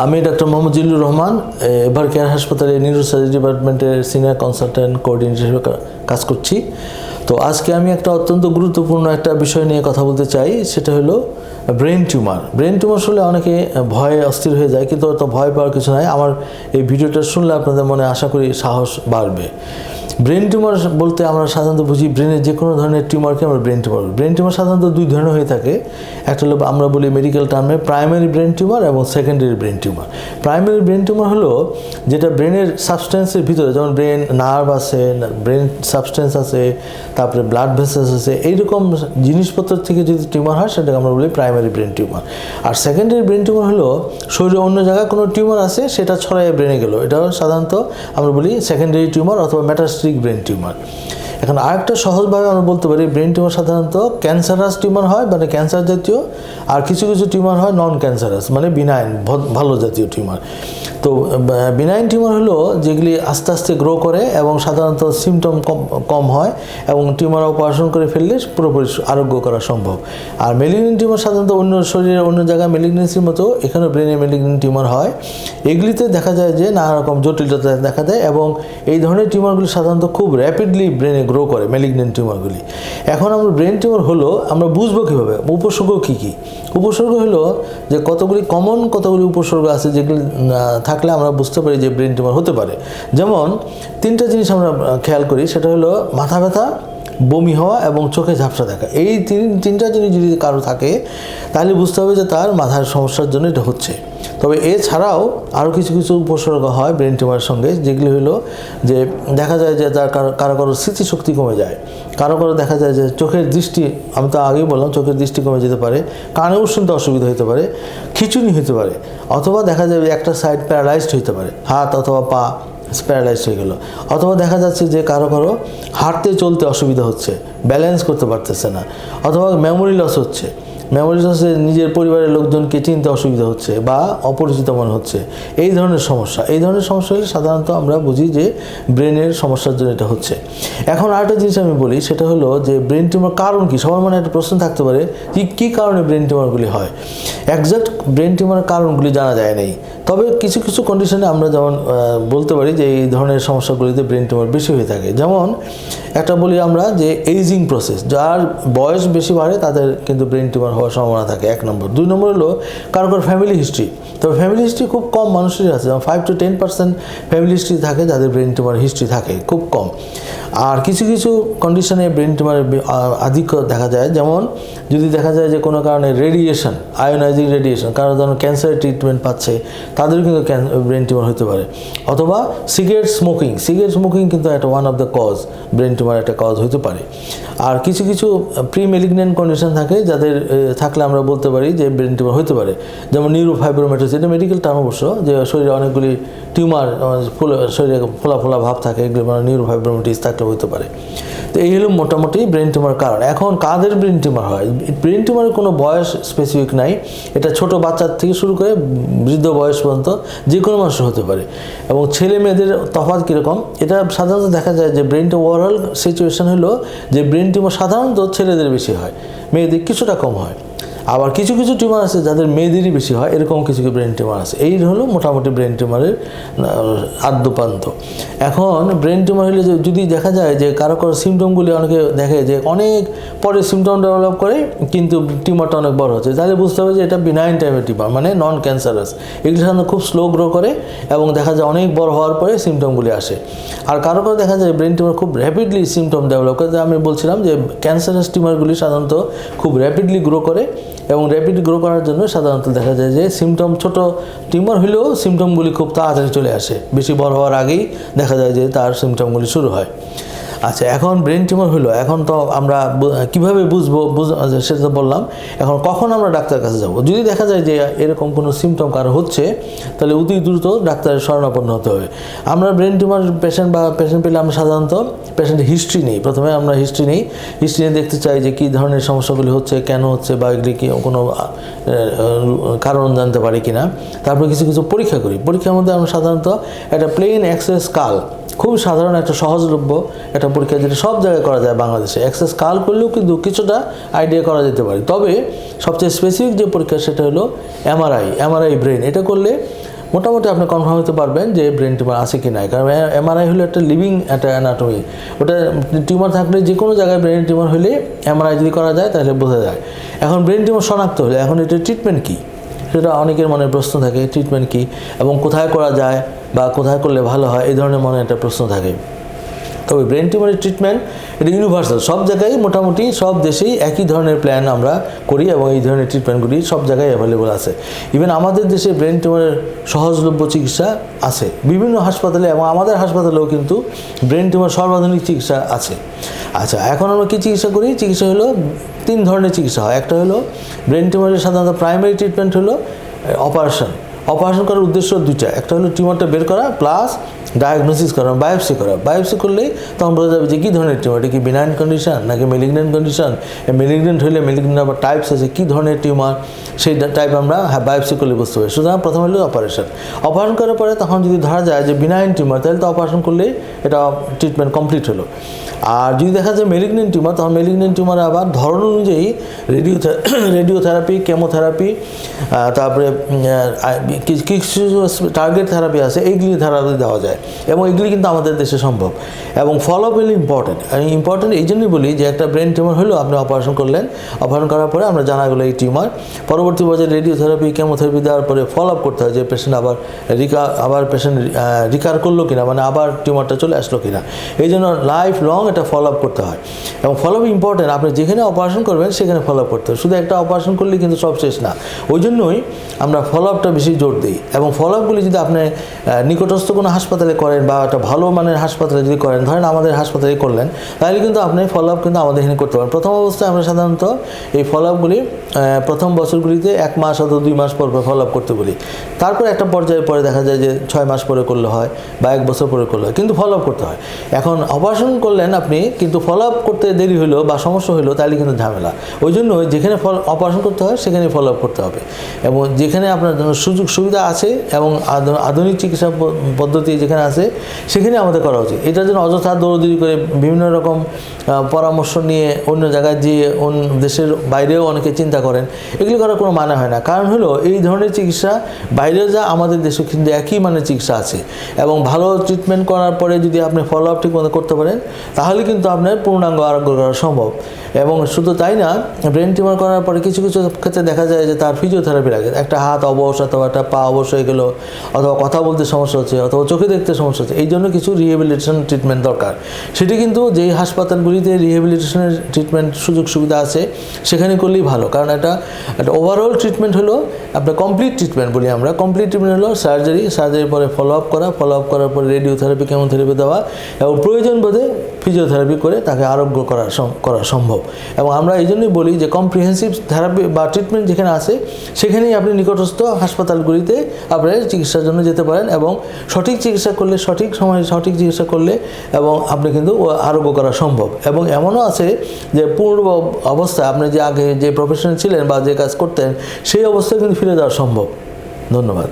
আমি ডক্টর মোহাম্মদ জিল্লুর রহমান এবার কেয়ার হাসপাতালে নিউরোসার্জি ডিপার্টমেন্টের সিনিয়র কনসালট্যান্ট কোঅর্ডিনেটর হিসেবে কাজ করছি। তো আজকে আমি একটা অত্যন্ত গুরুত্বপূর্ণ একটা বিষয় নিয়ে কথা বলতে চাই, সেটা হলো ব্রেন টিউমার ব্রেন টিউমার শুনলে অনেকে ভয়ে অস্থির হয়ে যায়, কিন্তু অত ভয় পাওয়ার কিছু নাই। আমার এই ভিডিওটা শুনলে আপনাদের মনে আশা করি সাহস বাড়বে। ব্রেন টিউমার বলতে আমরা সাধারণত বুঝি ব্রেনের যে কোনো ধরনের টিউমারকে আমরা ব্রেন টিউমার ব্রেন টিউমার সাধারণত দুই ধরনের হয়ে থাকে। একটা হলো আমরা বলি মেডিকেল টার্মে প্রাইমারি ব্রেন টিউমার এবং secondary brain tumour primary brain tumour হলো যেটা ব্রেনের সাবস্টেন্সের ভিতরে, যেমন ব্রেন নার্ভ আছে ব্রেন সাবস্টেন্স আছে, তারপরে ব্লাড ভেসেলস আছে, এইরকম জিনিসপত্র থেকে যদি টিউমার হয়, সেটাকে আমরা বলি প্রাইমারি ব্রেন টিউমার আর সেকেন্ডারি ব্রেন টিউমার হলো শরীরে অন্য জায়গায় কোনো টিউমার আছে, সেটা ছড়াইয়ে ব্রেনে গেল। এটা সাধারণত আমরা বলি সেকেন্ডারি টিউমার অথবা মেটাস্টিক ব্রেন টিউমার এখন আরেকটা সহজভাবে আমরা বলতে পারি ব্রেন টিউমার সাধারণত ক্যান্সারাস টিউমার হয় মানে ক্যান্সার জাতীয়, আর কিছু কিছু টিউমার হয় নন ক্যান্সারাস মানে বিনায়ন ভালো জাতীয় টিউমার তো বিনাইন টিউমার হলো যেগুলি আস্তে আস্তে গ্রো করে এবং সাধারণত সিমটম কম কম হয় এবং টিউমার অপারেশন করে ফেললে পুরোপুরি আরোগ্য করা সম্ভব। আর মেলিগনেন্ট টিউমার সাধারণত অন্য শরীরের অন্য জায়গায় মেলিগনেন্সির মতো, এখানেও ব্রেনে মেলিগনেন্ট টিউমার হয়। এগুলিতে দেখা যায় যে নানা রকম জটিলতা দেখা দেয় এবং এই ধরনের টিউমারগুলি সাধারণত খুব র্যাপিডলি ব্রেনে গ্রো করে মেলিগনেন্ট টিউমারগুলি এখন আমরা ব্রেন টিউমার হলো, আমরা বুঝব কীভাবে? উপসর্গ কী কী? উপসর্গ হলো যে কতগুলি কমন কতগুলি উপসর্গ আছে যেগুলি থাকলে আমরা বুঝতে পারি যে ব্রেন টিউমার হতে পারে। যেমন তিনটা জিনিস আমরা খেয়াল করি, সেটা হলো মাথা ব্যথা, বমি হওয়া এবং চোখে ঝাপসা দেখা। এই তিন, তিনটা জিনিস যদি কারও থাকে, তাহলে বুঝতে হবে যে তার মাথার সমস্যার জন্য এটা হচ্ছে। তবে এছাড়াও আরও কিছু কিছু উপসর্গ হয় ব্রেন টিউমারের সঙ্গে, যেগুলি হলো যে দেখা যায় যে তার কারও কারও স্মৃতিশক্তি কমে যায়। কারও কারও দেখা যায় যে চোখের দৃষ্টি, আমি তো আগেই বললাম চোখের দৃষ্টি কমে যেতে পারে, কানেও শুনতে অসুবিধা হতে পারে, খিচুনি হতে পারে, অথবা দেখা যায় যে একটা সাইড প্যারালাইজড হতে পারে, হাত অথবা পা প্যারালাইজড হয়ে গেল। অথবা দেখা যাচ্ছে যে কারও কারও হাঁটতে চলতে অসুবিধা হচ্ছে ব্যালেন্স করতে পারতেছে না, অথবা মেমোরি লস হচ্ছে। মেমোরি লসে নিজের পরিবারের লোকজনকে চিনতে অসুবিধা হচ্ছে বা অপরিচিত মনে হচ্ছে। এই ধরনের সমস্যা। এই ধরনের সমস্যা হলে সাধারণত আমরা বুঝি যে ব্রেনের সমস্যার জন্য এটা হচ্ছে। এখন আরেকটা জিনিস আমি বলি, সেটা হলো যে ব্রেন টিউমার কারণ কি? সবার মনে একটা প্রশ্ন থাকতে পারে যে কী কারণে ব্রেন টিউমারগুলি হয়? একজ্যাক্ট ব্রেন টিউমারের কারণগুলি জানা যায় নাই। তবে কিছু কিছু কন্ডিশনে আমরা যেমন বলতে পারি যে এই ধরনের সমস্যাগুলিতে ব্রেন টিউমার বেশি হয়ে থাকে। যেমন একটা বলি আমরা যে এইজিং প্রসেস যার বয়স বেশি বাড়ে, তাদের কিন্তু ব্রেন টিউমার হওয়ার সম্ভাবনা থাকে, এক নম্বর। দুই নম্বর হলো কারও কারও ফ্যামিলি হিস্ট্রি তবে ফ্যামিলি হিস্ট্রি খুব কম মানুষেরই আছে five to ten percent family history থাকে, যাদের ব্রেন টিউমার হিস্ট্রি থাকে, খুব কম। আর কিছু কিছু কন্ডিশনে ব্রেন টিউমারের আধিক্য দেখা যায়। যেমন, যদি দেখা যায় যে কোনো কারণে রেডিয়েশন আয়োনাইজিং রেডিয়েশন কারও যেন ক্যান্সারের ট্রিটমেন্ট পাচ্ছে, তাদেরও কিন্তু ব্রেন টিউমার হতে পারে। অথবা সিগারেট স্মোকিং সিগারেট স্মোকিং কিন্তু একটা one of the cause brain tumour একটা কজ হতে পারে। আর কিছু কিছু প্রি মেলিগনেন্ট কন্ডিশন থাকে, যাদের থাকলে আমরা বলতে পারি যে ব্রেন টিউমার হতে পারে। যেমন নিউরোফাইব্রোমেটোস এটা মেডিকেল টার্ম অবশ্য, যে শরীরে অনেকগুলি টিউমার শরীরে ফোলা ফোলা ভাব থাকে, এগুলো মানে নিউরোফাইব্রোমেটিস থাকলে হতে পারে। তো এই হলো মোটামুটি ব্রেন টিউমার কারণ। এখন কাদের ব্রেন টিউমার হয়? ব্রেন টিউমারের কোনো বয়স স্পেসিফিক নাই। এটা ছোট বাচ্চার থেকে শুরু করে বৃদ্ধ বয়স পর্যন্ত যে কোনো মানুষের হতে পারে। এবং ছেলে মেয়েদের তফাৎ কীরকম? এটা সাধারণত দেখা যায় যে ব্রেনটা ওভারঅল সিচুয়েশন হলো যে ব্রেন টিউমার সাধারণত ছেলেদের বেশি হয়। মেয়েদের কিছুটা কম হয়। আবার কিছু কিছু টিউমার আছে যাদের মেয়েদেরই বেশি হয়, এরকম কিছু কিছু ব্রেন টিউমার আছে। এই হলো মোটামুটি ব্রেন টিউমারের আদ্যপান্ত। এখন ব্রেন টিউমার হলে যদি দেখা যায় যে, কারও কারও সিমটমগুলি অনেকে দেখে যে, অনেক পরে সিমটম ডেভেলপ করে, কিন্তু টিউমারটা অনেক বড় হচ্ছে। তাহলে বুঝতে হবে যে, এটা বিনাইন টাইপের টিউমার মানে নন ক্যান্সারাস এগুলি সাধারণত খুব স্লো গ্রো করে এবং দেখা যায় অনেক বড় হওয়ার পরে সিমটমগুলি আসে। আর কারও কারও দেখা যায় ব্রেন টিউমার খুব র্যাপিডলি সিমটম ডেভেলপ করে আমি বলছিলাম যে ক্যান্সারাস টিউমারগুলি সাধারণত খুব র্যাপিডলি গ্রো করে। এবং র্যাপিড গ্রো করার জন্য সাধারণত দেখা যায় যে সিমটম ছোট টিউমার হলেও সিমটমগুলি খুব তাড়াতাড়ি চলে আসে। বেশি বড় হওয়ার আগেই দেখা যায় যে তার সিমটমগুলি শুরু হয়। আচ্ছা এখন ব্রেন টিউমার হলো এখন তো আমরা কীভাবে বুঝব বুঝ আচ্ছা, সেটা তো বললাম। এখন কখন আমরা ডাক্তারের কাছে যাব? যদি দেখা যায় যে এরকম কোনো সিমটম কারও হচ্ছে তাহলে অতি দ্রুত ডাক্তারের শরণাপন্ন হতে হবে। আমরা ব্রেন টিউমার পেশেন্ট বা পেশেন্ট পেলে আমরা সাধারণত পেশেন্টের হিস্ট্রি নিই। প্রথমে আমরা হিস্ট্রি নিই। হিস্ট্রি নিয়ে দেখতে চাই যে কী ধরনের সমস্যাগুলি হচ্ছে কেন হচ্ছে বা এগুলি কি কোনো কারণ জানতে পারি কি না তারপর কিছু কিছু পরীক্ষা করি। পরীক্ষার মধ্যে আমরা সাধারণত একটা প্লেন অ্যাক্সেস কাল খুব সাধারণ একটা সহজলভ্য একটা পরীক্ষা যেটা সব জায়গায় করা যায় বাংলাদেশে। অ্যাক্সেস কাল করলেও কিন্তু কিছুটা আইডিয়া করা যেতে পারে। তবে সবচেয়ে স্পেসিফিক যে পরীক্ষা সেটা হলো এমআরআই এমআরআই ব্রেন এটা করলে মোটামুটি আপনি কনফার্ম হতে পারবেন যে ব্রেন টিউমার আছে কি নাই। কারণ এমআরআই হলো একটা লিভিং একটা অ্যানাটমি ওটা টিউমার থাকলে যে কোনো জায়গায় ব্রেন টিউমার হলে এমআরআই যদি করা যায় তাহলে বোঝা যায়। এখন ব্রেন টিউমার শনাক্ত হলে এখন এটা ট্রিটমেন্ট কী? সেটা অনেকের মনে প্রশ্ন থাকে ট্রিটমেন্ট কী এবং কোথায় করা যায় বা কোথায় করলে ভালো হয়, এই ধরনের মনে একটা প্রশ্ন থাকে। তবে ব্রেন টিউমারের ট্রিটমেন্ট এটা ইউনিভার্সাল সব জায়গায় মোটামুটি সব দেশেই একই ধরনের প্ল্যান আমরা করি এবং এই ধরনের ট্রিটমেন্টগুলি সব জায়গায় অ্যাভেলেবল আছে। ইভেন আমাদের দেশে ব্রেন টিউমারের সহজলভ্য চিকিৎসা আছে। বিভিন্ন হাসপাতালে এবং আমাদের হাসপাতালেও কিন্তু ব্রেন টিউমার সর্বাধুনিক চিকিৎসা আছে। আচ্ছা এখন আমরা কী চিকিৎসা করি? চিকিৎসা হলো তিন ধরনের চিকিৎসা হয়। একটা হলো ব্রেন টিউমারের সাধারণত প্রাইমারি ট্রিটমেন্ট হলো অপারেশন অপারেশন করার উদ্দেশ্য দুইটা। একটা হলো টিউমারটা বের করা প্লাস ডায়াগনোসিস করা বায়োপসি করা। বায়োপসি করলেই তখন বোঝা যাবে যে কী ধরনের টিউমার এটা কি বিনাইন কন্ডিশন নাকি মেলিগনেন্ট কন্ডিশন মেলিগনেন্ট হলে মেলিগনেন্ট আবার টাইপস আছে, কী ধরনের টিউমার সেই টাইপ আমরা হ্যাঁ বায়োপসি করলে বুঝতে পারি সুতরাং প্রথমে হলো অপারেশন অপারেশন করার পরে তখন যদি ধরা যায় যে বিনাইন টিউমার তাহলে তো অপারেশন করলে এটা ট্রিটমেন্ট কমপ্লিট হলো। আর যদি দেখা যায় মেলিগনেন্ট টিউমার তখন মেলিগনেন্ট টিউমার আবার ধরন অনুযায়ী রেডিও রেডিওথেরাপি কেমোথেরাপি তারপরে কিছু টার্গেট থেরাপি আছে এইগুলি থেরাপি দেওয়া যায়। এবং এগুলি কিন্তু আমাদের দেশে সম্ভব। এবং ফলো আপ হলো ইম্পর্টেন্ট আমি ইম্পর্টেন্ট এই জন্যই বলি যে একটা ব্রেন টিউমার হলো আপনি অপারেশন করলেন অপারেশন করার পরে আমরা জানা গেলো এই টিউমার পরবর্তী পর্যায়ে রেডিওথেরাপি কেমোথেরাপি দেওয়ার পরে ফলো আপ করতে হয় যে পেশেন্ট আবার রিকা আবার পেশেন্ট রিকার করল কিনা মানে আবার টিউমারটা চলে আসলো কিনা। এই জন্য লাইফ লং এটা ফলো আপ করতে হয়। এবং ফলো আপ ইম্পর্টেন্ট আপনি যেখানে অপারেশন করবেন, সেখানে ফলো আপ করতে হয়। শুধু একটা অপারেশন করলে কিন্তু সব শেষ না। ওই জন্যই আমরা ফলো আপটা বেশি জোর দিই। এবং ফলো আপগুলি যদি আপনি নিকটস্থ কোনো হাসপাতালে করেন বা একটা ভালো মানের হাসপাতালে যদি করেন, ধরেন আমাদের হাসপাতালে করলেন, তাহলে কিন্তু আপনি ফলো আপ কিন্তু আমাদের এখানে করতে পারেন প্রথম অবস্থায় আমরা সাধারণত এই ফলো আপগুলি প্রথম বছরগুলিতে এক মাস অথবা দুই মাস পর পর ফলো আপ করতে বলি। তারপর একটা পর্যায়ে পরে দেখা যায় যে ছয় মাস পরে করলে হয় বা এক বছর পরে করলে হয়। কিন্তু ফলো আপ করতে হয়। এখন অপারেশন করলেন আপনি, কিন্তু ফলো আপ করতে দেরি হলো বা সমস্যা হলো তাহলে কিন্তু ঝামেলা। ওই জন্য যেখানে ফল অপারেশন করতে হয়, সেখানে ফলো আপ করতে হবে। এবং যেখানে আপনার জন্য সুযোগ সুবিধা আছে এবং আধ- আধুনিক চিকিৎসা পদ্ধতি যেখানে আছে, সেখানে আমাদের করা উচিত। এটার জন্য অযথা দৌড়দৌড়ি করে বিভিন্ন রকম পরামর্শ নিয়ে অন্য জায়গায় যেয়ে অন্য দেশের বাইরেও অনেকে চিন্তা করেন, এগুলি করার কোনো মানে হয় না। কারণ হলো, এই ধরনের চিকিৎসা বাইরে যা আমাদের দেশে কিন্তু একই মানের চিকিৎসা আছে। এবং ভালো ট্রিটমেন্ট করার পরে যদি আপনি ফলো আপ ঠিকমতো করতে পারেন তাহলে কিন্তু আপনার পূর্ণাঙ্গ আরোগ্য করা সম্ভব। এবং শুধু তাই না ব্রেন টিউমার করার পরে কিছু কিছু ক্ষেত্রে দেখা যায় যে তার ফিজিওথেরাপি লাগে। একটা হাত অবশ অথবা একটা পা অবশ হয়ে গেলো, অথবা কথা বলতে সমস্যা হচ্ছে, অথবা চোখে দেখতে সমস্যা হচ্ছে, এই জন্য কিছু রিহেবিলিটেশন ট্রিটমেন্ট দরকার। সেটি কিন্তু যেই হাসপাতালগুলিতে রিহেবিলিটেশনের ট্রিটমেন্ট সুযোগ সুবিধা আছে, সেখানে করলেই ভালো। কারণ এটা একটা ওভারঅল ট্রিটমেন্ট হলো, আপনার কমপ্লিট ট্রিটমেন্ট বলি আমরা। কমপ্লিট ট্রিটমেন্ট হলো সার্জারি সার্জারির পরে ফলো আপ করা ফলো আপ করার পরে রেডিওথেরাপি কেমোথেরাপি দেওয়া, এবং প্রয়োজন বোধে ফিজিওথেরাপি করে তাকে আরোগ্য করা করা সম্ভব। এবং আমরা এই জন্যই বলি যে কম্প্রিহেন্সিভ থেরাপি বা ট্রিটমেন্ট যেখানে আছে, সেখানেই আপনি নিকটস্থ হাসপাতালগুলিতে আপনার চিকিৎসার জন্য যেতে পারেন এবং সঠিক চিকিৎসা করলে সঠিক সময়ে সঠিক চিকিৎসা করলে এবং আপনি কিন্তু আরোগ্য করা সম্ভব। এবং এমনও আছে যে পূর্ব অবস্থায় আপনি যে আগে যে প্রফেশনে ছিলেন বা যে কাজ করতেন, সেই অবস্থায় কিন্তু ফিরে যাওয়া সম্ভব। ধন্যবাদ।